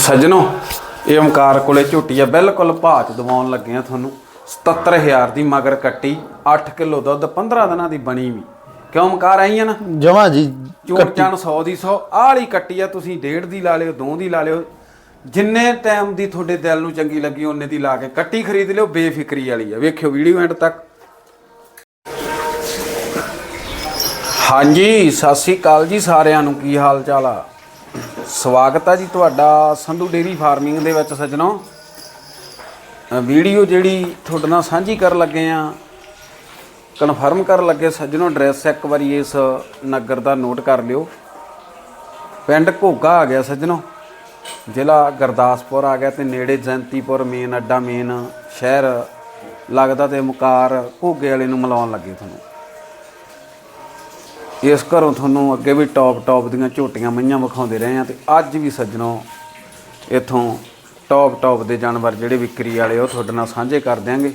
ਸੱਜਣੋ ਇਹ ਓਮਕਾਰ ਕੋਲੇ ਝੋਟੀ ਆ ਬਿਲਕੁਲ ਭਾਅ ਚ ਦਵਾਉਣ ਲੱਗੇ ਆ ਤੁਹਾਨੂੰ 77000 ਦੀ ਮਗਰ ਕੱਟੀ 8 ਕਿਲੋ ਦੁੱਧ 15 ਦਿਨਾਂ ਦੀ ਬਣੀ ਵੀ। ਕਿਉਂ ਓਮਕਾਰ ਆਈ ਆ ਨਾ? ਜਮਾ ਜੀ ਚਾਣ 100 ਦੀ 100 ਆਹ ਵਾਲੀ ਕੱਟੀ ਆ ਤੁਸੀਂ ਡੇਢ ਦੀ ਲਾ ਲਿਓ ਦੋ ਦੀ ਲਾ ਲਿਓ। ਜਿੰਨੇ ਟਾਈਮ ਦੀ ਤੁਹਾਡੇ ਦਿਲ ਨੂੰ ਚੰਗੀ ਲੱਗੀ ਉਹਨੇ ਦੀ ਲਾ ਕੇ ਕੱਟੀ ਖਰੀਦ ਲਿਓ ਬੇਫਿਕਰੀ ਵਾਲੀ ਆ। ਵੇਖਿਓ ਵੀਡੀਓ ਐਂਡ ਤੱਕ। ਹਾਂਜੀ ਸਤਿ ਸ੍ਰੀ ਅਕਾਲ ਜੀ ਸਾਰਿਆਂ ਨੂੰ ਕੀ ਹਾਲ ਚਾਲ ਆ? ਸਵਾਗਤ ਆ ਜੀ ਤੁਹਾਡਾ ਸੰਧੂ ਡੇਰੀ ਫਾਰਮਿੰਗ ਦੇ ਵਿੱਚ ਸੱਜਣੋ। ਵੀਡੀਓ ਜਿਹੜੀ ਤੁਹਾਡੇ ਨਾਲ ਸਾਂਝੀ ਕਰਨ ਲੱਗੇ ਆ ਕਨਫਰਮ ਕਰਨ ਲੱਗੇ ਸੱਜਣੋ ਐਡਰੈਸ ਇੱਕ ਵਾਰੀ ਇਸ ਨਗਰ ਦਾ ਨੋਟ ਕਰ ਲਿਓ। ਪਿੰਡ ਘੋਗਾ ਆ ਗਿਆ ਸੱਜਣੋ। ਜ਼ਿਲ੍ਹਾ ਗੁਰਦਾਸਪੁਰ ਆ ਗਿਆ ਤੇ ਨੇੜੇ ਜੈਂਤੀਪੁਰ ਮੇਨ ਅੱਡਾ ਮੇਨ ਸ਼ਹਿਰ ਲੱਗਦਾ ਤੇ ਮੁਕਾਰ ਘੋਗੇ ਵਾਲੇ ਨੂੰ ਮਿਲਾਉਣ ਲੱਗੇ ਤੁਹਾਨੂੰ। ਇਸ ਘਰੋਂ ਤੁਹਾਨੂੰ ਅੱਗੇ ਵੀ ਟੌਪ ਟੌਪ ਦੀਆਂ ਝੋਟੀਆਂ ਮਈਆਂ ਵਿਖਾਉਂਦੇ ਰਹੇ ਆ ਤੇ ਅੱਜ ਵੀ ਸੱਜਣੋ ਇਥੋਂ ਟੌਪ ਟੌਪ ਦੇ ਜਾਨਵਰ ਜਿਹੜੇ ਵਿਕਰੀ ਵਾਲੇ ਉਹ ਤੁਹਾਡੇ ਨਾਲ ਸਾਂਝੇ ਕਰ ਦਿਆਂਗੇ।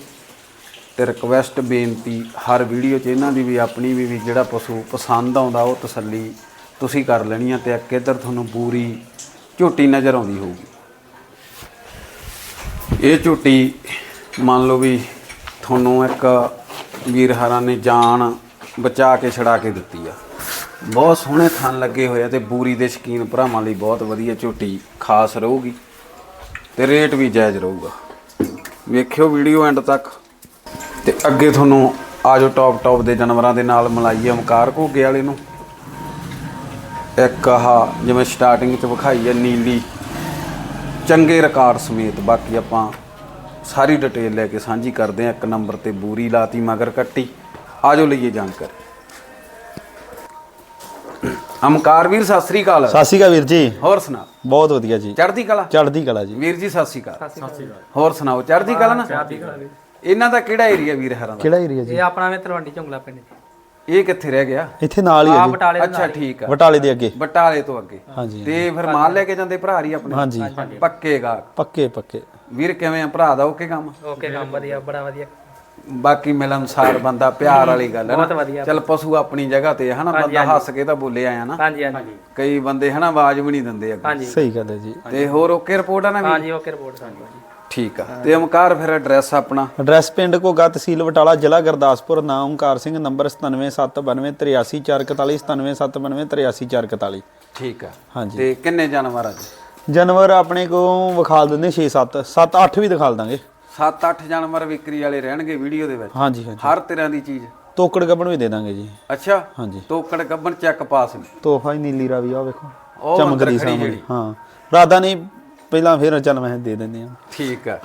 ਤੇ ਰਿਕਵੈਸਟ ਬੇਨਤੀ, ਹਰ ਵੀਡੀਓ 'ਚ ਇਹਨਾਂ ਦੀ ਵੀ ਆਪਣੀ ਵੀ ਵੀ ਜਿਹੜਾ ਪਸ਼ੂ ਪਸੰਦ ਆਉਂਦਾ, ਉਹ ਤਸੱਲੀ ਤੁਸੀਂ ਕਰ ਲੈਣੀ ਆ ਤੇ ਇੱਕ ਇੱਧਰ ਤੁਹਾਨੂੰ ਪੂਰੀ ਝੋਟੀ ਨਜ਼ਰ ਆਉਂਦੀ ਹੋਊਗੀ। ਇਹ ਝੋਟੀ ਮੰਨ ਲਓ ਵੀ ਤੁਹਾਨੂੰ ਇੱਕ ਵੀਰ ਹਰਾਂ ਨੇ ਜਾਨ ਬਚਾ ਕੇ ਛੜਾ ਕੇ ਦਿੱਤੀ ਆ। ਬਹੁਤ ਸੋਹਣੇ ਥਣ ਲੱਗੇ ਹੋਏ ਆ ਤੇ ਬੂਰੀ ਦੇ ਸ਼ਕੀਨ ਭਰਾਵਾਂ ਲਈ ਬਹੁਤ ਵਧੀਆ ਝੋਟੀ ਖਾਸ ਰਹੂਗੀ ਤੇ ਰੇਟ ਵੀ ਜਾਇਜ਼ ਰਹੂਗਾ। ਵੇਖਿਓ ਵੀਡੀਓ ਐਂਡ ਤੱਕ। ਤੇ ਅੱਗੇ ਤੁਹਾਨੂੰ ਆਜੋ ਟੌਪ ਟੌਪ ਦੇ ਜਾਨਵਰਾਂ ਦੇ ਨਾਲ ਮਲਾਈਏ ਓਮਕਾਰ ਘੋਗੇ ਵਾਲੇ ਨੂੰ। ਇੱਕ ਆਹ ਜਿਵੇਂ ਸਟਾਰਟਿੰਗ 'ਚ ਵਿਖਾਈ ਹੈ ਨੀਲੀ, ਚੰਗੇ ਰਿਕਾਰਡ ਸਮੇਤ। ਬਾਕੀ ਆਪਾਂ ਸਾਰੀ ਡਿਟੇਲ ਲੈ ਕੇ ਸਾਂਝੀ ਕਰਦੇ ਹਾਂ ਇੱਕ ਨੰਬਰ ਤੇ ਬੂਰੀ ਲਾਤੀ ਮਗਰ ਕੱਟੀ। ਆਜੋ ਲਈਏ ਜਾਣਕਾਰੀ। ਅਮਕਾਰ ਵੀਰ ਸਤਿ ਸ੍ਰੀ ਅਕਾਲ। ਸਤਿ ਸ਼੍ਰੀ ਅਕਾਲ ਵੀਰ ਜੀ। ਹੋਰ ਸੁਣਾ। ਬਹੁਤ ਵਧੀਆ ਜੀ। ਚੜ੍ਹਦੀ ਕਲਾ? ਚੜ੍ਹਦੀ ਕਲਾ ਜੀ। ਵੀਰ ਜੀ ਸਤਿ ਸ੍ਰੀ ਅਕਾਲ। ਹੋਰ ਸੁਣਾਓ ਚੜ੍ਹਦੀ ਕਲਾ ਨਾ? ਇਹਨਾਂ ਦਾ ਕਿਹੜਾ ਏਰੀਆ ਵੀਰ ਹਰਾਂ ਦਾ? ਕਿਹੜਾ ਏਰੀਆ ਜੀ? ਇਹ ਆਪਣਾ ਵੇ ਤਲਵੰਡੀ ਝੁੰਗਲਾ ਪਿੰਡ ਇਹ ਕਿੱਥੇ ਰਹਿ ਗਿਆ? ਇੱਥੇ ਨਾਲ ਹੀ ਆ ਜੀ। ਅੱਛਾ ਠੀਕ ਆ। ਬਟਾਲੇ ਦੇ ਅੱਗੇ। ਬਟਾਲੇ ਤੋਂ ਅੱਗੇ। ਹਾਂਜੀ ਤੇ ਫਿਰ ਮਾਲ ਲੈ ਕੇ ਜਾਂਦੇ ਭਰਾ ਹੀ ਆਪਣੇ? ਹਾਂਜੀ। ਪੱਕੇ ਗਾ ਪੱਕੇ ਪੱਕੇ। ਵੀਰ ਕਿਵੇਂ ਆ? ਭਰਾ ਦਾ ਓਕੇ ਕੰਮ? ਓਕੇ ਕੰਮ ਵਧੀਆ ਬੜਾ ਵਧੀਆ। ਬਾਕੀ ਮਿਲਨਸਾਰ ਬੰਦਾ ਪਿਆਰ ਵਾਲੀ ਗੱਲ ਹੈ ਬਹੁਤ ਨਾ ਵਧੀਆ। ਚਲ ਪਸ਼ੂ ਆਪਣੀ ਜਗ੍ਹਾ ਤੇ ਹੈ ਹਨਾ ਬੰਦਾ ਹੱਸ ਕੇ ਤਾਂ ਬੋਲੇ ਆਇਆ ਨਾ। ਹਾਂਜੀ ਹਾਂਜੀ। ਕਈ ਬੰਦੇ ਹਨਾ ਆਵਾਜ਼ ਵੀ ਨਹੀਂ ਦਿੰਦੇ ਅੱਗੇ। ਹਾਂਜੀ। ਸਹੀ ਗੱਲ ਹੈ ਜੀ। ਤੇ ਹੋਰ ਓਕੇ ਰਿਪੋਰਟ ਆ ਨਾ ਵੀ? ਹਾਂਜੀ ਓਕੇ ਰਿਪੋਰਟ ਹਾਂਜੀ ਠੀਕ ਆ। ਤੇ ਓਮਕਾਰ ਫਿਰ ਐਡਰੈਸ ਆਪਣਾ? ਐਡਰੈਸ ਪਿੰਡ ਘੋਗਾ ਤਹਿਸੀਲ ਬਟਾਲਾ ਜ਼ਿਲ੍ਹਾ ਗੁਰਦਾਸਪੁਰ ਨਾਮ ਓਮਕਾਰ ਸਿੰਘ ਨੰਬਰ 9779838441 9779838441 ਠੀਕ ਆ। ਹਾਂਜੀ। ਤੇ ਕਿੰਨੇ ਜਾਨਵਰ ਅੱਜ ਜਾਨਵਰ ਆਪਣੇ ਕੋ ਵਿਖਾਲ ਦਿੰਦੇ 6 7 7 8 ਵੀ ਦਿਖਾਲ ਦਾਂਗੇ। 7-8 ਜਾਨਵਰ ਵਿਕਰੀ ਵਾਲੇ ਰਹਿਣਗੇ ਵੀਡੀਓ ਦੇ ਵਿੱਚ। ਹਾਂਜੀ ਹਾਂਜੀ। ਹਰ ਤਰ੍ਹਾਂ ਦੀ ਚੀਜ਼। ਤੋਕੜ ਗੱਬਣ ਵੀ ਦੇ ਦਾਂਗੇ ਜੀ। ਅੱਛਾ? ਹਾਂਜੀ। ਤੋਕੜ ਗੱਬਣ ਚੈੱਕ ਪਾਸ ਨੇ ਤੋਹਫਾ ਹੀ ਨੀਲੀ ਰਾਵੀ ਆ ਵੇਖੋ। ਚਮਕਦੀ ਸਾਹਮਣੇ। ਹਾਂ। ਰਾਦਾ ਨਹੀਂ ਪਹਿਲਾਂ ਫੇਰ ਚੱਲ ਮੈਂ ਦੇ ਦਿੰਦੇ ਆ ਠੀਕ ਆ।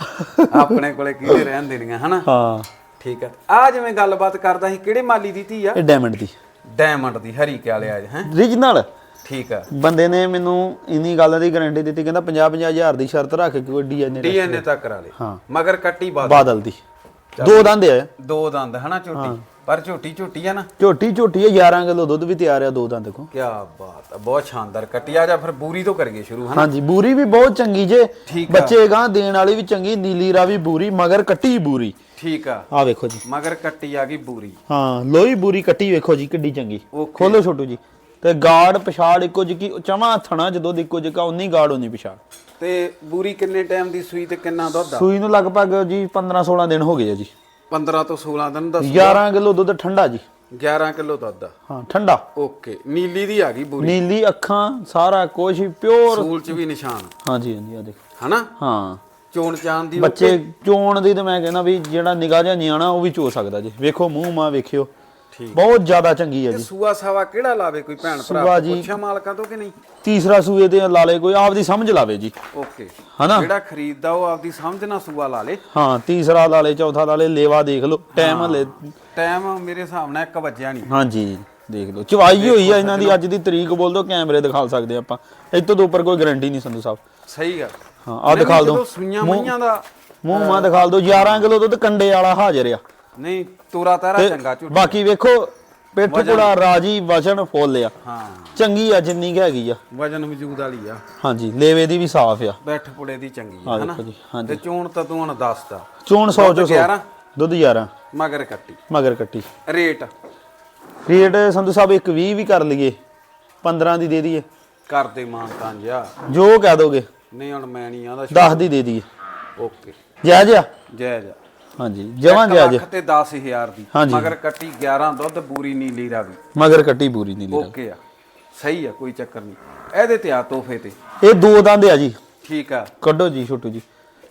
ਆਪਣੇ ਕੋਲੇ ਕਿਹਦੇ ਰਹਿਣ ਦੇਣੀਆਂ ਹਨਾ? ਹਾਂ। ਠੀਕ ਆ। ਆ ਜਿਵੇਂ ਗੱਲਬਾਤ ਕਰਦਾ ਸੀ ਕਿਹੜੇ ਮਾਲੀ ਦੀ ਧੀ ਆ? ਇਹ ਡਾਇਮੰਡ ਦੀ। ਡਾਇਮੰਡ ਦੀ ਹਰੀ ਕਿਆਲੇ ਅੱਜ ਹੈ ਰੀਜਨਲ ਠੀਕ ਆ। ਬੰਦੇ ਨੇ ਮੈਨੂੰ ਇੰਨੀ ਗੱਲ ਦੀ ਗਾਰੰਟੀ ਦਿੱਤੀ ਕਹਿੰਦਾ 50 50 ਹਜ਼ਾਰ ਦੀ ਸ਼ਰਤ ਰੱਖ ਕੇ ਕੋਈ ਡੀਐਨਏ ਡੀਐਨਏ ਤੱਕ ਕਰਾ ਲੇ। ਹਾਂ। ਮਗਰ ਕੱਟੀ ਬਾਦ ਬਾਦਲ ਦੀ। ਦੋ ਦੰਦ ਆ। ਦੋ ਦੰਦ ਹਨਾ ਝੋਟੀ? ਪਰ ਝੋਟੀ ਝੋਟੀ ਆ ਨਾ। ਝੋਟੀ ਝੋਟੀ ਆ 11 ਕਿਲੋ ਦੁੱਧ ਵੀ ਤਿਆਰ ਆ ਦੋ ਦੰਦ ਕੋ ਕੀ ਬਾਤ ਆ ਬਹੁਤ ਸ਼ਾਨਦਾਰ ਕੱਟੀ ਆ ਜਾ ਫਿਰ ਬੂਰੀ ਤੋਂ ਕਰੀਏ ਸ਼ੁਰੂ ਹਨਾ? ਹਾਂਜੀ ਬੂਰੀ ਵੀ ਬਹੁਤ ਚੰਗੀ ਜੇ। ਬੱਚੇ ਗਾਂ ਦੇਣ ਵਾਲੀ ਵੀ ਚੰਗੀ ਨੀਲੀ ਰਾਵੀ ਬੂਰੀ ਮਗਰ ਕੱਟੀ ਬੂਰੀ। ਠੀਕ ਆ। ਆ ਵੇਖੋ ਜੀ। ਮਗਰ ਕੱਟੀ ਆ ਗਈ ਬੂਰੀ। ਹਾਂ ਲੋਈ ਬੂਰੀ ਕੱਟੀ ਵੇਖੋ ਜੀ ਕਿੱਡੀ ਚੰਗੀ. ਖੋਲੋ ਛੋਟੂ ਜੀ। ਤੇ ਗਾੜ ਪਛਾੜ ਇੱਕੋ ਜਿਹੀ ਚਮਾ ਥਣਾ ਜਦੋਂ ਦੀ ਇੱਕੋ ਜਿਹਾ ਉਨੀ ਗਾੜ ਉਨੀ ਪਛਾੜ। ਤੇ ਬੂਰੀ ਕਿੰਨੇ ਟਾਈਮ ਦੀ ਸੂਈ ਤੇ ਕਿੰਨਾ ਦੁੱਧ ਆ? ਸੂਈ ਨੂੰ ਲਗਭਗ ਜੀ 15 16 ਦਿਨ ਹੋ ਗਏ ਆ ਜੀ। 15 ਤੋਂ 16 ਦਿਨ ਦਾ 11 ਕਿਲੋ ਦੁੱਧ ਠੰਡਾ ਜੀ। 11 ਕਿਲੋ ਦੁੱਧ ਆ। ਹਾਂ ਠੰਡਾ। ਓਕੇ ਨੀਲੀ ਦੀ ਆ ਗਈ ਬੂਰੀ। ਨੀਲੀ ਅੱਖਾਂ ਸਾਰਾ ਕੁਝ ਹੀ ਪਿਓਰ। ਸੂਲ ਚ ਵੀ ਨਿਸ਼ਾਨ। ਹਾਂਜੀ ਹਾਂਜੀ ਆ ਦੇਖੋ। ਹਨਾ? ਹਾਂ। ਚੋਣ ਚਾਨ ਦੀ ਬੱਚੇ ਚੋਣ ਦੀ ਤਾਂ ਮੈਂ ਕਹਿੰਦਾ ਵੀ ਜਿਹੜਾ ਨਿਗਾਹ ਜਿਹਾ ਨਿਆਣਾ ਉਹ ਵੀ ਚੋ ਸਕਦਾ ਜੀ। ਵੇਖੋ ਮੂੰਹ ਮਾ ਵੇਖਿਓ। ਬਹੁਤ ਜ਼ਿਆਦਾ ਚੰਗੀ ਹੈ ਜੀ। ਸੂਆ ਸਾਵਾ ਕਿਹੜਾ ਲਾਵੇ ਕੋਈ ਭੈਣ ਭਰਾ। ਪੁੱਛਿਆ ਮਾਲਕਾਂ ਤੋਂ ਕਿ ਨਹੀਂ? ਤੀਸਰਾ ਸੂਏ ਤੇ ਲਾ ਲੇ ਕੋਈ ਆਪਦੀ ਸਮਝ ਲਾਵੇ ਜੀ। ਓਕੇ। ਹਨਾ? ਜਿਹੜਾ ਖਰੀਦਦਾ ਉਹ ਆਪਦੀ ਸਮਝ ਨਾਲ ਸੂਆ ਲਾ ਲੇ। ਹਾਂ ਤੀਸਰਾ ਲਾ ਲੇ ਚੌਥਾ ਲਾ ਲੇ ਲੇਵਾ ਦੇਖ ਲਓ ਟਾਈਮ ਹਲੇ ਟਾਈਮ ਮੇਰੇ ਹਿਸਾਬ ਨਾਲ 1 ਵਜਿਆ ਨਹੀਂ। ਹਾਂਜੀ ਦੇਖ ਲਓ। ਚਵਾਈ ਹੋਈ ਆ ਇਹਨਾਂ ਦੀ ਅੱਜ ਦੀ ਤਰੀਕ ਬੋਲ ਦੋ ਕੈਮਰੇ ਦਿਖਾ ਸਕਦੇ ਆਪਾਂ। ਇਹ ਤੋਂ ਉੱਪਰ ਕੋਈ ਗਾਰੰਟੀ ਨਹੀਂ ਸੰਧੂ ਸਾਹਿਬ। ਸਹੀ ਗੱਲ। ਹਾਂ ਆ ਦਿਖਾ ਸੂਈਆਂ ਮਈਆਂ ਦਾ ਮੂੰਹ ਮਾ ਦਿਖਾ ਦਿਓ 11 ਕਿਲੋ ਦੁੱਧ ਕੰਡੇ ਵਾਲਾ ਹਾਜ਼ਰ ਆ। ਨਹੀਂ ਤੋਰਾ ਤਾਰਾ ਚੰਗਾ ਝੂਠ ਬਾਕੀ ਵੇਖੋ ਪਿੱਠ ਪੁੜਾ ਰਾਜੀ ਵਜਨ ਫੁੱਲ ਆ। ਹਾਂ। ਚੰਗੀ ਆ ਜਿੰਨੀ ਕੁ ਹੈਗੀ ਆ। ਵਜਨ ਵਜੂਦ ਵਾਲੀ ਆ। ਹਾਂਜੀ ਲੇਵੇ ਦੀ ਵੀ ਸਾਫ਼ ਆ। ਬੈਠ ਪੁੜੇ ਦੀ ਚੰਗੀ ਆ ਹਨਾ? ਜੀ ਤੇ ਚੋਣ ਤਾਂ ਤੂੰ ਹੁਣ ਦੱਸਦਾ ਚੋਣ 100 ਚੋਂ 100 11 ਦੁੱਧ 11 ਮਗਰ ਕੱਟੀ। ਮਗਰ ਕੱਟੀ। ਰੇਟ? ਰੇਟ ਸੰਧੂ ਸਾਹਿਬ ਇੱਕ 20 ਵੀ ਕਰ ਲਈਏ। 15 ਦੀ ਦੇ ਦਈਏ। ਕਰਦੇ ਮਾਨ ਤਾਂ ਜਿਆ ਜੋ ਕਹਿ ਦੋਗੇ। ਨਹੀਂ ਹੁਣ ਮੈਂ ਨਹੀਂ ਆਂਦਾ 10 ਦੀ ਦੇ ਦਈਏ। ਓਕੇ। ਜਾਇਜ਼ ਆ। ਜੈ ਜਾ ਹਾਂਜੀ ਜਮਾਂ ਜਾਇਜ਼ ਲੱਖ ਤੇ 10000 ਦੀ ਹਾਂਜੀ। ਮਗਰ ਕੱਟੀ 11 ਦੁੱਧ ਪੂਰੀ ਨੀਲੀ ਰਾਵੀ ਮਗਰ ਕੱਟੀ ਪੂਰੀ ਨਹੀਂ ਦੀ ਓਕੇ ਆ ਸਹੀ ਆ ਕੋਈ ਚੱਕਰ ਨਹੀਂ ਇਹਦੇ ਤੇ ਆ ਤੋਹਫੇ ਤੇ। ਇਹ ਦੋ ਦੰਦ ਆ ਜੀ। ਠੀਕ ਆ। ਕੱਢੋ ਜੀ ਛੋਟੂ ਜੀ।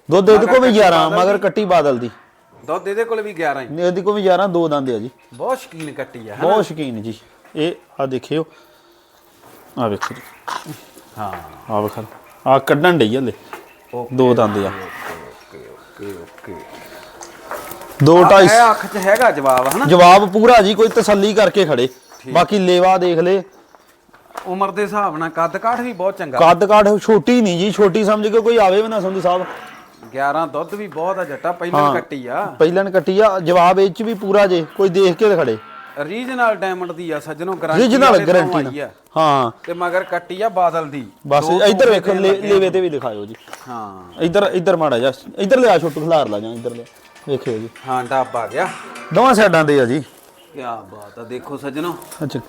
ਦੁੱਧ ਇਹਦੇ ਕੋ ਵੀ 11 ਮਗਰ ਕੱਟੀ ਬਾਦਲ ਦੀ। ਦੁੱਧ ਇਹਦੇ ਕੋਲ ਵੀ 11 ਹੀ। ਇਹਦੇ ਕੋ ਵੀ 11 ਦੋ ਦੰਦ ਆ ਜੀ। ਬਹੁਤ ਸ਼ਕੀਨ ਕੱਟੀ ਆ ਬਹੁਤ ਸ਼ਕੀਨ ਜੀ। ਇਹ ਆ ਦੇਖਿਓ। ਆ ਵੇਖੋ ਜੀ। ਹਾਂ। ਆ ਵੇਖੋ। ਆ ਕੱਢਣ ਡਈ ਹਲੇ। ਦੋ ਦੰਦ ਆ। Okay okay okay. ਦੋ ਢਾਈ ਇਹ ਅੱਖ 'ਚ ਹੈਗਾ ਜਵਾਬ ਹਨਾ? ਜਵਾਬ ਪੂਰਾ ਜੀ ਕੋਈ ਤਸੱਲੀ ਕਰਕੇ ਖੜੇ। ਬਾਕੀ ਲੇਵਾ ਦੇਖ ਲੈ। ਉਮਰ ਦੇ ਹਿਸਾਬ ਨਾਲ ਕੱਦ ਕਾਠ ਵੀ ਬਹੁਤ ਚੰਗਾ। ਕੱਦ ਕਾਠ ਛੋਟੀ ਨਹੀਂ ਜੀ ਛੋਟੀ ਸਮਝ ਕੇ ਕੋਈ ਆਵੇ ਵੀ ਨਾ ਸੰਧੂ ਸਾਹਿਬ। 11 ਦੁੱਧ ਵੀ ਬਹੁਤ ਆ ਜੱਟਾ ਪਹਿਲਾਂ ਕੱਟੀ ਆ। ਪਹਿਲਾਂ ਕੱਟੀ ਆ ਜਵਾਬ ਇਹ ਚ ਵੀ ਪੂਰਾ ਜੇ ਕੋਈ ਦੇਖ ਕੇ ਖੜੇ। ਰੀਜਨਲ ਡਾਇਮੰਡ ਦੀ ਆ ਸੱਜਣੋ ਗਾਰੰਟੀ ਰੀਜਨਲ ਗਾਰੰਟੀ ਹਾਂ। ਤੇ ਮਗਰ ਕੱਟੀ ਆ ਬਾਦਲ ਦੀ। ਬਸ ਇੱਧਰ ਵੇਖੋ ਲੇਵੇ ਤੇ ਵੀ ਦਿਖਾਇਓ ਜੀ। ਹਾਂ। ਇੱਧਰ ਇੱਧਰ ਮਾੜਾ ਜਾ ਇੱਧਰ ਲਿਆ ਛੋਟੂ ਖਿਲਾਰ ਲਾ ਜਾ ਇੱਧਰ ਲਿਆ। ਵੇਖਿਓ ਜੀ। ਹਾਂ ਡੱਬ ਆ ਗਿਆ। ਦੋਵਾਂ ਸਾਈਡਾਂ ਦੇ ਆ ਜੀ। ਕੀ ਬਾਤ ਆ ਦੇਖੋ ਸੱਜਣੋ। ਅੱਛਾ।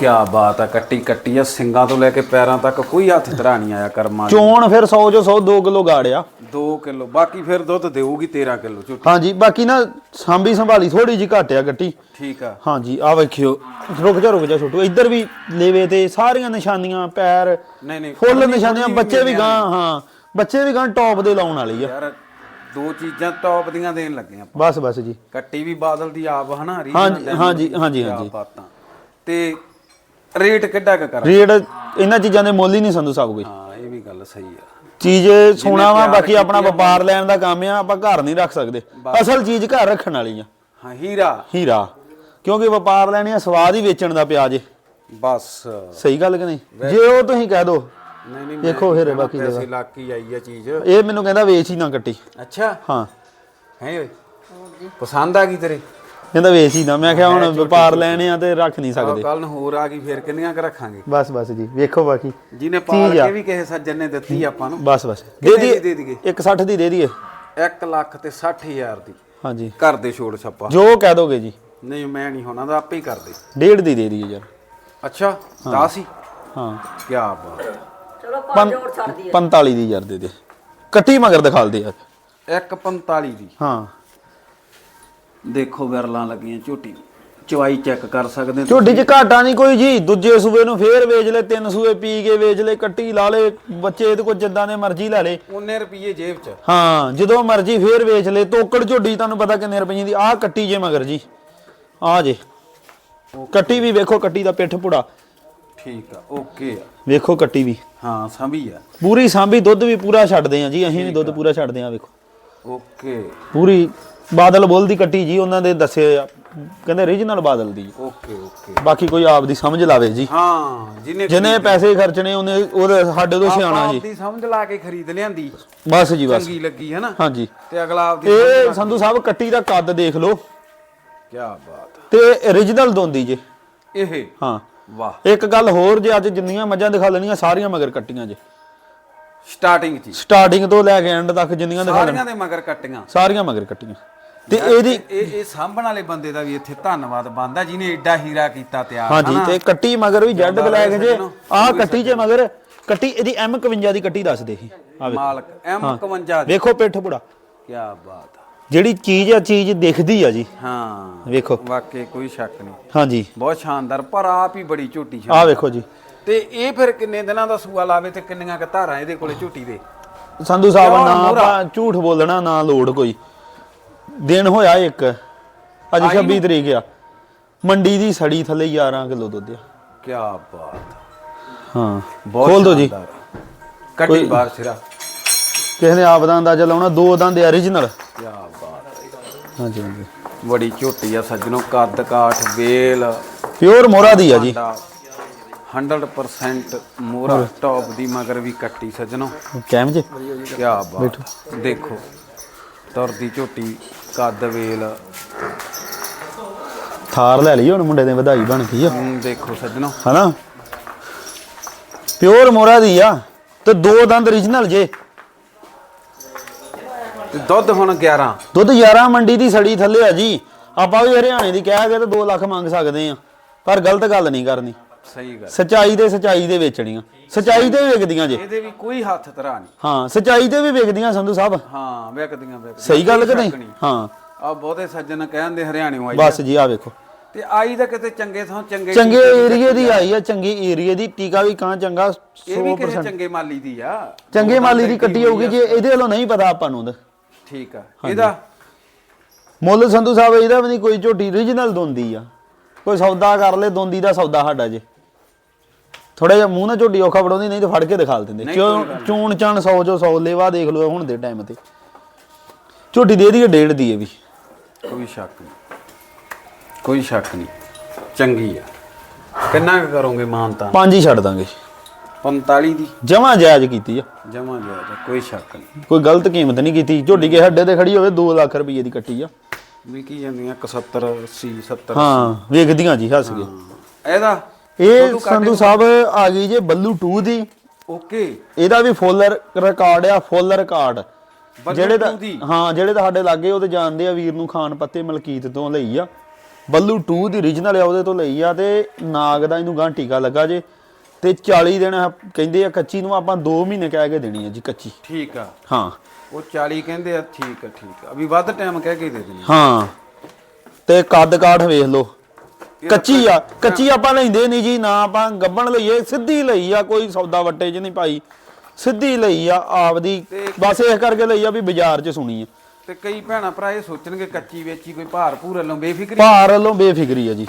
ਕੀ ਬਾਤ ਆ ਕੱਟੀ ਕੱਟੀ ਆ ਸਿੰਗਾਂ ਤੋਂ ਲੈ ਕੇ ਪੈਰਾਂ ਤੱਕ ਕੋਈ ਹੱਥ ਧਰਾ ਨਹੀਂ ਆਇਆ ਕਰਮਾਂ ਦੀ। ਚੋਣ ਫਿਰ 100 ਜੋ 100 2 ਕਿਲੋ ਗਾੜਿਆ 2 ਕਿਲੋ ਬਾਕੀ ਫਿਰ ਦੁੱਧ ਦੇਊਗੀ 13 ਕਿਲੋ ਝੂਠ ਹਾਂਜੀ ਬਾਕੀ ਨਾ ਸਾਂਭੀ ਸੰਭਾਲੀ ਥੋੜੀ ਜੀ ਘਟਿਆ ਗੱਟੀ। ਠੀਕ ਆ। ਹਾਂਜੀ ਆ ਵੇਖਿਓ। ਰੁਕ ਜਾ ਰੁਕ ਜਾ ਛੋਟੂ ਇੱਧਰ ਵੀ ਲੇਵੇ ਤੇ ਸਾਰੀਆਂ ਨਿਸ਼ਾਨੀਆਂ ਪੈਰ ਨਹੀਂ ਨਹੀਂ ਫੁੱਲ ਨਿਸ਼ਾਨੀਆਂ ਬੱਚੇ ਵੀ ਗਾਂ ਹਾਂ ਬੱਚੇ ਵੀ ਗਾਂ ਟੌਪ ਦੇ ਲਾਉਣ ਵਾਲੀ ਆ। ਯਾਰ ਦੋ ਚੀਜ਼ਾਂ ਟੌਪ ਦੀਆਂ ਦੇਣ ਲੱਗੇ ਆ ਬਸ ਬਸ ਜੀ। ਕੱਟੀ ਵੀ ਬਾਦਲ ਦੀ ਆਪ ਹਨਾ ਹਾਂਜੀ, ਹਾਂਜੀ, ਹਾਂਜੀ, ਹਾਂਜੀ। ਬਾਤਾਂ। ਤੇ ਰੇਟ ਕਿੱਡਾ ਕੁ ਕਰਾਂ? ਰੇਟ ਇਹਨਾਂ ਚੀਜ਼ਾਂ ਦੇ ਮੁੱਲ ਹੀ ਨਹੀਂ ਸੰਧੂ ਸਾਹਿਬ ਕੋਈ। ਹਾਂ ਇਹ ਵੀ ਗੱਲ ਸਹੀ ਆ। ਚੀਜ਼ ਸੋਨਾ ਵਾ ਬਾਕੀ ਆਪਣਾ ਵਪਾਰ ਲੈਣ ਦਾ ਕੰਮ ਆ ਆਪਾਂ ਘਰ ਨਹੀਂ ਰੱਖ ਸਕਦੇ। ਅਸਲ ਚੀਜ਼ ਘਰ ਰੱਖਣ ਵਾਲੀ ਆ। ਹਾਂ ਹੀਰਾ। ਹੀਰਾ। ਕਿਉਂਕਿ ਵਪਾਰ ਲੈਣੇ ਆ ਸਵਾਦ ਹੀ ਵੇਚਣ ਦਾ ਪਿਆ ਜੇ। ਬਸ। ਸਹੀ ਗੱਲ ਕਿ ਨਹੀਂ? ਜੇ ਉਹ ਤੁਸੀਂ ਕਹਿ ਦੋ। ਨਹੀਂ ਨਹੀਂ ਦੇਖੋ ਫਿਰ ਬਾਕੀ ਪੈਸੇ ਲੱਕ ਹੀ ਆਈ ਆ ਚੀਜ਼। ਇਹ ਮੈਨੂੰ ਕਹਿੰਦਾ ਵੇਚ ਹੀ ਨਾ ਕੱਟੀ। ਅੱਛਾ। ਹਾਂ। ਹੈ ਓਏ। ਪਸੰਦ ਆ ਗਈ ਤੇਰੇ? ਕਹਿੰਦਾ ਵੇਚ ਹੀ ਨਾ ਮੈਂ ਕਿਹਾ ਹੁਣ ਵਪਾਰ ਲੈਣੇ ਆ ਤੇ ਰੱਖ ਨਹੀਂ ਸਕਦੇ। ਕੱਲ ਨੂੰ ਹੋਰ ਆ ਗਈ ਫਿਰ ਕਿੰਨੀਆਂ ਕੁ ਰੱਖਾਂਗੇ? ਬਸ ਬਸ ਜੀ ਵੇਖੋ ਬਾਕੀ। ਜਿਹਨੇ ਪਾਲ ਕੇ ਵੀ ਕਿਸੇ ਸੱਜਣ ਨੇ ਦਿੱਤੀ ਆਪਾਂ ਨੂੰ ਬਸ ਬਸ। ਦੇ ਦੀ ਦਈਏ? ਦੇ ਦਈਏ? 160 ਦੀ ਦੇ ਦਈਏ। 1 ਲੱਖ ਤੇ 60000 ਦੀ। ਹਾਂਜੀ। ਘਰ ਦੇ ਛੋੜ ਛੱਪਾ। ਜੋ ਕਹਿ ਦੋਗੇ ਜੀ। ਨਹੀਂ ਮੈਂ ਨਹੀਂ ਹੋਣਾ ਤਾਂ ਆਪੇ ਹੀ ਕਰਦੇ ਡੇਢ ਦੀ ਦੇ ਦਈਏ ਯਾਰ। ਅੱਛਾ 10 ਹੀ? ਹਾਂ। ਕੀ ਬਾਤ ਚਲੋ ਪੰਜ ਹੋਰ ਛੱਡ ਦਈਏ। 45 ਦੀ ਯਾਰ ਦੇ ਦੇ। ਕੱਟੀ ਮਗਰ ਦਿਖਾਲ ਦੇ ਯਾਰ। 145 ਦੀ। ਹਾਂ। ਦੇਖੋ ਵਿਰਲਾਂ ਲੱਗੀਆਂ ਝੋਟੀ। ਚਵਾਈ ਚੈੱਕ ਕਰ ਸਕਦੇ ਝੋਟੀ ਚ ਘਾਟਾ ਨਹੀਂ ਕੋਈ ਜੀ। ਦੂਜੇ ਸੂਬੇ ਨੂੰ ਫੇਰ ਵੇਚ ਲੈ ਤਿੰਨ ਸੂਏ ਪੀ ਕੇ ਵੇਚ ਲੈ ਕੱਟੀ ਲਾ ਲੈ ਬੱਚੇ ਇਹਦੇ ਕੋਲ ਜਿੱਦਾਂ ਦੇ ਮਰਜ਼ੀ ਲੈ ਲੈ। ਉਹਨੇ ਰੁਪਏ ਜੇਬ 'ਚ। ਹਾਂ ਜਦੋਂ ਮਰਜ਼ੀ ਫੇਰ ਵੇਚ ਲੈ। ਤੋਕੜ ਝੋਡੀ ਤੁਹਾਨੂੰ ਪਤਾ ਕਿੰਨੇ ਰੁਪਈਏ ਦੀ ਆਹ ਕੱਟੀ ਜੇ ਮਗਰ ਜੀ। ਆ ਜੇ। ਕੱਟੀ ਵੀ ਵੇਖੋ ਕੱਟੀ ਦਾ ਪਿੱਠ ਪੁੜਾ। ਠੀਕ ਆ ਓਕੇ ਆ। ਵੇਖੋ ਕੱਟੀ ਵੀ। ਹਾਂ ਸੰਭੀ ਆ। ਪੂਰੀ ਸਾਂਭੀ ਦੁੱਧ ਵੀ ਪੂਰਾ ਛੱਡਦੇ ਆ ਜੀ ਅਸੀਂ ਵੀ ਦੁੱਧ ਪੂਰਾ ਛੱਡਦੇ ਆ ਵੇਖੋ। ਓਕੇ। ਪੂਰੀ ਬਾਦਲ ਬੋਲ ਦੀ ਕੱਟੀ ਜੀ ਉਹਨਾਂ ਦੇ ਦੱਸੇ ਆ। ਕਹਿੰਦੇ ਰੀਜਨਲ ਬਾਦਲ ਦੀ। Okay okay. ਬਾਕੀ ਕੋਈ ਆਪ ਦੀ ਸਮਝ ਲਾਵੇ ਜੀ। ਹਾਂ ਜਿਹਨੇ ਜਿਹਨੇ ਪੈਸੇ ਖਰਚਣੇ ਉਹਨੇ ਉਹਦੇ ਸਾਡੇ ਤੋਂ ਸਿਆਣਾ ਜੀ। ਆਪਦੀ ਸਮਝ ਲਾ ਕੇ ਖਰੀਦ ਲਿਆਂਦੀ। ਬਸ ਜੀ ਬਸ। ਚੰਗੀ ਲੱਗੀ ਹੈ ਨਾ? ਹਾਂਜੀ। ਤੇ ਅਗਲਾ ਆਪਦੀ ਇਹ ਸੰਧੂ ਸਾਹਿਬ ਕੱਟੀ ਦਾ ਕੱਦ ਦੇਖ ਲਓ। ਕੀ ਬਾਤ। ਤੇ origignal ਦੋਂਦੀ ਜੇ। ਇਹ? ਹਾਂ। ਵਾਹ। ਇੱਕ ਗੱਲ ਹੋਰ ਜੇ ਅੱਜ ਜਿੰਨੀਆਂ ਮੱਝਾਂ ਦਿਖਾ ਲੈਣੀਆਂ ਸਾਰੀਆਂ ਮਗਰ ਕੱਟੀਆਂ ਜੇ। ਸਟਾਰਟਿੰਗ 'ਚ ਹੀ। ਸਟਾਰਟਿੰਗ ਤੋਂ ਲੈ ਕੇ ਐਂਡ ਤੱਕ ਜਿੰਨੀਆਂ ਦਿਖਾ ਲੈਣ ਸਾਰੀਆਂ ਦੇ ਮਗਰ ਕੱਟੀਆਂ। ਸਾਰੀਆਂ ਮਗਰ ਕੱਟੀਆਂ। ਤੇ ਇਹਦੀ ਇਹ ਇਹ ਸਾਂਭਣ ਵਾਲੇ ਬੰਦੇ ਦਾ ਵੀ ਇੱਥੇ ਧੰਨਵਾਦ ਬੰਦਾ ਜਿਹਨੇ ਐਡਾ ਹੀਰਾ ਕੀਤਾ ਤਿਆਰ ਹਾਂਜੀ? ਤੇ ਕੱਟੀ ਮਗਰ ਵੀ ਜੈਡ ਬਲੈਕ ਜੇ। ਆਹ ਕੱਟੀ ਜੇ ਮਗਰ ਕੱਟੀ ਇਹਦੀ M51 ਦੀ ਕੱਟੀ ਦੱਸਦੇ ਸੀ ਆ ਵੇਖੋ ਮਾਲਕ M51 ਦੀ। ਵੇਖੋ ਪਿੱਠ ਪੁੜਾ। ਕੀ ਬਾਤ ਆ। ਜਿਹੜੀ ਚੀਜ਼ ਆ ਚੀਜ਼ ਦਿਖਦੀ ਆ ਜੀ। ਹਾਂ। ਵੇਖੋ। ਵਾਕਈ ਕੋਈ ਸ਼ੱਕ ਨਹੀਂ। ਹਾਂਜੀ। ਬਹੁਤ ਸ਼ਾਨਦਾਰ ਪਰ ਆਪ ਹੀ ਬੜੀ ਝੋਟੀ ਆਹ ਸ਼ਾਨਦਾਰ ਵੇਖੋ ਜੀ। ਤੇ ਇਹ ਫਿਰ ਕਿੰਨੇ ਦਿਨਾਂ ਦਾ ਸੂਆ ਲਾਵੇ ਤੇ ਕਿੰਨੀਆਂ ਕ ਧਾਰਾਂ ਇਹਦੇ ਕੋਲੇ ਝੋਟੀ ਦੇ? ਸੰਧੂ ਸਾਹਿਬ ਨਾ? ਆਪਾਂ ਝੂਠ ਬੋਲਣਾ ਨਾ ਲੋੜ ਕੋਈ। ਦਿਨ ਹੋਇਆ ਇੱਕ। ਅੱਜ 26 ਤਰੀਕ ਆ। ਮੰਡੀ ਦੀ ਸੜੀ ਥੱਲੇ 11 ਕਿਲੋ ਦੁੱਧ ਆ। ਕੀ ਬਾਤ ਹਾਂ। ਖੋਲ ਦੋ ਜੀ। ਕੱਟੀ ਬਾਹਰ ਸਿਰਾ। ਕਿਸੇ ਨੇ ਆਪ ਦਾ ਅੰਦਾਜ਼ਾ ਲਾਉਣਾ ਦੋ ਦੰਦ origignal ਕੀ ਬਾਤ ਹਾਂਜੀ ਹਾਂਜੀ। ਬੜੀ ਝੋਟੀ ਆ ਸੱਜਣੋ ਕੱਦ ਕਾਠ ਵੇਲ। ਪਿਓਰ ਮੋਰਾ ਦੀ ਆ ਜੀ। ਸਾਡਾ 100% ਮੋਰਾ ਟੌਪ ਦੀ ਮਗਰ ਵੀ ਕੱਟੀ ਸੱਜਣੋ। ਕੈਮ ਜੇ। ਕੀ ਬਾਤ ਦੇਖੋ ਤੁਰਦੀ ਝੋਟੀ ਕੱਦ ਵੇਲ। ਥਾਰ ਲੈ ਲਈ ਹੁਣ ਮੁੰਡੇ ਦੇ ਵਧਾਈ ਬਣ ਗਈ ਆ। ਹੂੰ, ਦੇਖੋ ਸੱਜਣੋ। ਹਨਾ? ਪਿਓਰ ਮੋਰਾ ਦੀ ਆ ਤੇ ਦੋ ਦੰਦ origignal ਜੇ। ਤੇ ਦੁੱਧ ਹੁਣ 11 ਦੁੱਧ 11 ਮੰਡੀ ਦੀ ਸੜੀ ਥੱਲੇ ਆ ਜੀ। ਆਪਾਂ ਵੀ ਹਰਿਆਣੇ ਦੀ ਕਹਿ ਕੇ ਤੇ 2 ਲੱਖ ਮੰਗ ਸਕਦੇ ਆ ਪਰ ਗਲਤ ਗੱਲ ਨਹੀਂ ਕਰਨੀ। ਸਹੀ ਗੱਲ। ਸਚਾਈ ਦੇ ਸਚਾਈ ਦੇ ਵੇਚਣੀਆਂ ਸਚਾਈ ਤੇ ਵੀ ਵਿਕਦੀਆਂ ਜੇ। ਇਹਦੇ ਵੀ ਕੋਈ ਹੱਥ ਤਰਾ ਨਹੀਂ। ਹਾਂ ਸਚਾਈ ਤੇ ਵੀ ਵਿਕਦੀਆਂ ਸੰਧੂ ਸਾਹਿਬ। ਹਾਂ ਵਿਕਦੀਆਂ ਵਿਕਦੀਆਂ ਸਹੀ ਗੱਲ ਕਿ ਨਹੀਂ? ਹਾਂ। ਆ ਬਹੁਤੇ ਸੱਜਣ ਕਹਿੰਦੇ ਹਰਿਆਣਿਓਂ ਆਈ ਬਸ ਜੀ ਆ ਵੇਖੋ। ਤੇ ਆਈ ਤਾਂ ਕਿਤੇ ਚੰਗੇ ਥਾਂ ਚੰਗੇ ਚੰਗੇ ਏਰੀਏ ਦੀ ਆਈ ਆ ਚੰਗੇ ਏਰੀਏ ਦੀ ਟੀਕਾ ਵੀ ਕਾਂ ਚੰਗਾ ਇਹ ਵੀ 100% ਕਿਸੇ ਚੰਗੇ ਮਾਲੀ ਦੀ ਆ? ਚੰਗੇ ਮਾਲੀ ਦੀ ਕੱਟੀ ਹੋਊਗੀ ਜੇ ਇਹਦੇ ਵੱਲੋਂ ਨਹੀਂ ਪਤਾ ਆਪਾਂ ਨੂੰ। ਠੀਕ ਆ। ਇਹਦਾ? ਮੁੱਲ ਸੰਧੂ ਸਾਹਿਬ ਇਹਦਾ ਵੀ ਨਹੀਂ ਕੋਈ ਝੋਟੀ ਰੀਜਨਲ ਦੋਂਦੀ ਆ। ਕੋਈ ਸੌਦਾ ਕਰ ਲੈ ਦੋਂਦੀ ਦਾ ਸੌਦਾ ਸਾਡਾ ਜੇ। ਥੋੜਾ ਜਿਹਾ ਮੂੰਹ ਨਾਲ ਝੋਟੀ ਔਖਾ ਫੜਾਉਂਦੀ ਨਹੀਂ ਤੇ ਫੜ ਕੇ ਦਿਖਾ ਦਿੰਦੇ। ਕਿਉਂ? ਚੂਣ ਚਣ 100 ਚੋਂ 100 ਲੇਵਾ ਦੇਖ ਲਓ ਹੁਣ ਦੇ ਟਾਈਮ ਤੇ। ਝੋਟੀ ਦੇ ਦੀ ਡੇਢ ਦੀ ਵੀ। ਕੋਈ ਸ਼ੱਕ ਨਹੀਂ। ਕੋਈ ਸ਼ੱਕ ਨਹੀਂ। ਚੰਗੀ ਆ। ਕਿੰਨਾ ਕੁ ਕਰੋਗੇ ਮਾਨਤਾ ਪੰਜ ਹੀ ਛੱਡ ਦਾਂਗੇ। 45 ਦੀ। ਜਮਾ ਜਾਇਜ਼ ਕੀਤੀ ਆ। ਜਮਾ ਜ਼ਿਆਦਾ ਕੋਈ ਸ਼ੱਕ ਨਹੀਂ। ਕੋਈ ਗਲਤ ਕੀਮਤ ਨਹੀਂ ਕੀਤੀ। ਝੋਟੀ ਕੇ ਹੱਡੇ ਤੇ ਖੜੀ ਹੋਵੇ 2 ਲੱਖ ਰੁਪਏ ਦੀ ਕੱਟੀ ਆ। ਵੀ ਕੀ ਜਾਂਦੀਆਂ 71 80 70 ਹਾਂ ਵੇਖਦੀਆਂ ਜੀ ਹੱਸ ਕੇ। ਇਹਦਾ ਇਹ ਸੰਧੂ ਸਾਹਿਬ ਆ ਗਈ ਜੇ ਬੱਲੂ 2 ਦੀ। ਓਕੇ। ਇਹਦਾ ਵੀ ਫੁੱਲ ਰਿਕਾਰਡ ਆ ਫੁੱਲ ਰਿਕਾਰਡ ਜਿਹੜੇ ਦਾ ਦੀ? ਹਾਂ ਜਿਹੜੇ ਤੁਹਾਡੇ ਲਾਗੇ ਉਹ ਤੇ ਜਾਣਦੇ ਆ ਵੀਰ ਨੂੰ ਖਾਨ ਪੱਤੇ ਮਲਕੀਤ ਤੋਂ ਲਈ ਆ। ਬੱਲੂ 2 ਦੀ origignal ਆ ਉਹਦੇ ਤੋਂ ਲਈ ਆ ਤੇ ਨਾਗ ਦਾ ਇਹਨੂੰ ਗਾਂ ਟੀਕਾ ਲੱਗਾ ਜੇ। ਤੇ 40 ਦਿਨ ਕਹਿੰਦੇ ਆ ਕੱਚੀ ਨੂੰ ਆਪਾਂ 2 ਮਹੀਨੇ ਕਹਿ ਕੇ ਦੇਣੀ ਆ ਜੀ ਕੱਚੀ। ਠੀਕ ਆ। ਹਾਂ। ਉਹ 40 ਕਹਿੰਦੇ ਆ ਠੀਕ ਆ ਠੀਕ ਆ। ਅਭੀ ਵੱਧ ਟਾਈਮ ਕਹਿ ਕੇ ਦੇ ਦੇਣੀ ਹਾਂ। ਤੇ ਕੱਦ ਕਾਠ ਵੇਖ ਲਓ। ਕੱਚੀ ਆ ਕੱਚੀ ਆਪਾਂ ਲੈਂਦੇ ਨਹੀਂ ਜੀ ਨਾ ਆਪਾਂ ਗੱਬਣ ਲਈਏ ਸਿੱਧੀ ਲਈ ਆ ਕੋਈ ਸੌਦਾ ਵੱਟੇ 'ਚ ਨਹੀਂ ਪਾਈ ਸਿੱਧੀ ਲਈ ਆ ਆਪਦੀ ਬਸ ਇਸ ਕਰਕੇ ਲਈ ਆ ਵੀ ਬਾਜ਼ਾਰ 'ਚ ਸੁਣੀ ਆ ਤੇ ਕਈ ਭੈਣਾ ਭਰਾ ਇਹ ਸੋਚਣਗੇ ਕੱਚੀ ਵੇਚੀ ਕੋਈ ਭਾਰ ਭੂਰ ਵੱਲੋਂ ਬੇਫਿਕਰੀ। ਭਾਰ ਵੱਲੋਂ ਬੇਫਿਕਰੀ ਆ ਜੀ।